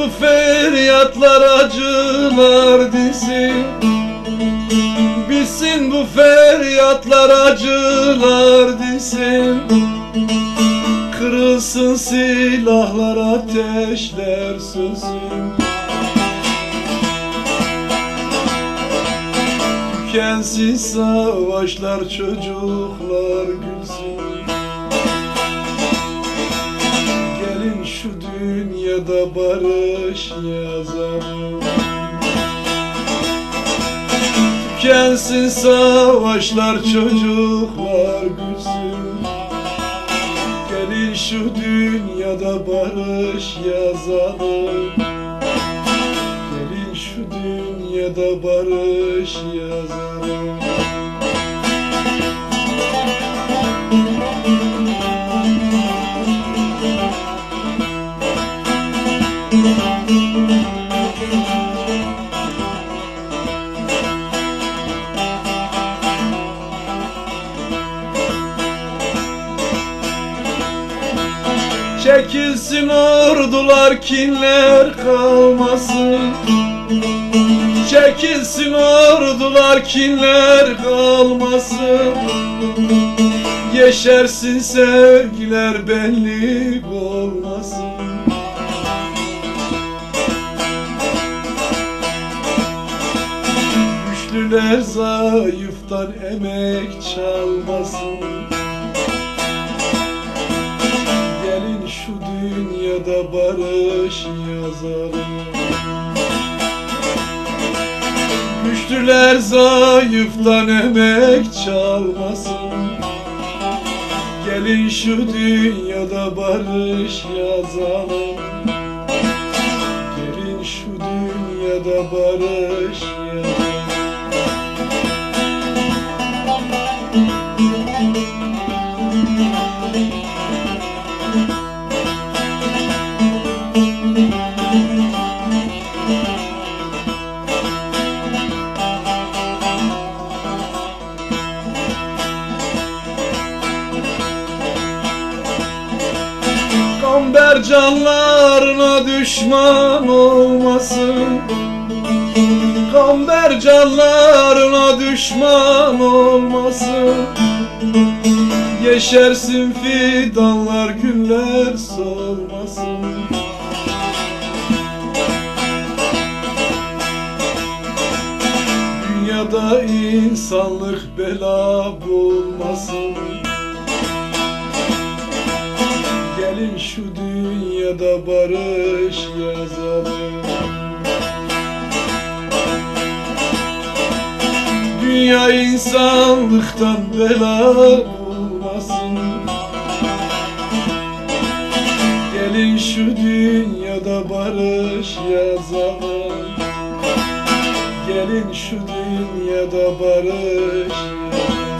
bu feryatlar acılar dinsin Bitsin bu feryatlar acılar dinsin Kırılsın silahlar ateşler sönsün Tükensin savaşlar çocuklar gülsün şu dünyada barış yazalım Tükensin savaşlar çocuklar gülsün. Gelin şu dünyada barış yazalım. Gelin şu dünyada barış yazalım Çekilsin ordular kinler kalmasın? Çekilsin ordular kinler kalmasın? Yeşersin sevgiler benlik olmasın Güçlüler zayıftan emek çalmasın. Gelin şu dünyada barış yazalım Güçlüler zayıftan emek çalmasın. Gelin şu dünyada barış yazalım. Gelin şu dünyada barış Kamber canlarına düşman olmasın. Kamber canlarına düşman olmasın Yeşersin fidanlar güller solmasın Dünyada insanlık bela bulmasın. Gelin şu dünyada barış yazalım Dünya insanlıktan bela bulmasın Gelin şu dünyada barış yazalım. Gelin şu dünyada barış yazalım